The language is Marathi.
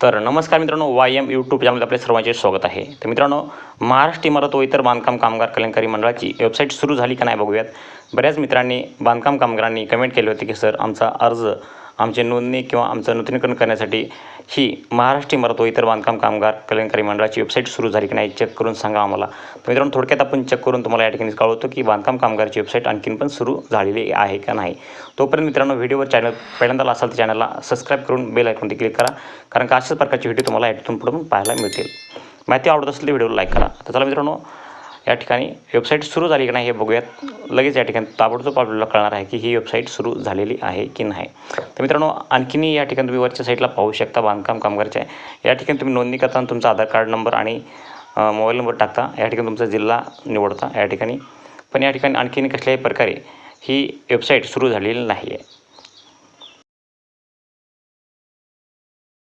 तर नमस्कार मित्रांनो वाय एम यूट्यूब चॅनलमध्ये आपले सर्वांचे स्वागत आहे. तर मित्रांनो महाराष्ट्र इमारत व इतर बांधकाम कामगार कल्याणकारी मंडळाची वेबसाईट सुरू झाली का नाही बघूयात. बऱ्याच मित्रांनी बांधकाम कामगारांनी कमेंट केले होते की सर आमचा अर्ज आमची नोंदणी किंवा आमचं नूतनीकरण करण्यासाठी ही महाराष्ट्र इमारत व इतर बांधकाम कामगार कल्याणकारी मंडळाची वेबसाईट सुरू झाली की नाही चेक करून सांगा आम्हाला. तर मित्रांनो थोडक्यात आपण चेक करून तुम्हाला या ठिकाणी कळवतो की बांधकाम कामगारची वेबसाईट आणखीन पण सुरू झालेली आहे का नाही. तोपर्यंत मित्रांनो व्हिडिओवर चॅनल पहिल्यांदा असाल तर चॅनलला सबस्क्राईब करून बेल आयकॉनवरती क्लिक करा कारण का अशाच प्रकारचे व्हिडिओ तुम्हाला यातून पुढून पाहायला मिळतील. माहिती आवडत असेल तर व्हिडिओला लाईक करा. तर चला मित्रांनो या ठिकाणी वेबसाईट सुरू झाली की नाही हे बघूयात. लगेच या ठिकाणी ताबडतोब आपल्याला कळणार आहे की ही वेबसाईट सुरू झालेली आहे की नाही. तर मित्रांनो आणखीनही या ठिकाणी तुम्ही वरच्या साईडला पाहू शकता बांधकाम कामगारच्या या ठिकाणी तुम्ही नोंदणी करताना तुमचा आधार कार्ड नंबर आणि मोबाईल नंबर टाकता. या ठिकाणी तुमचा जिल्हा निवडता या ठिकाणी. पण या ठिकाणी आणखीन कसल्याही प्रकारे ही वेबसाईट सुरू झालेली नाही आहे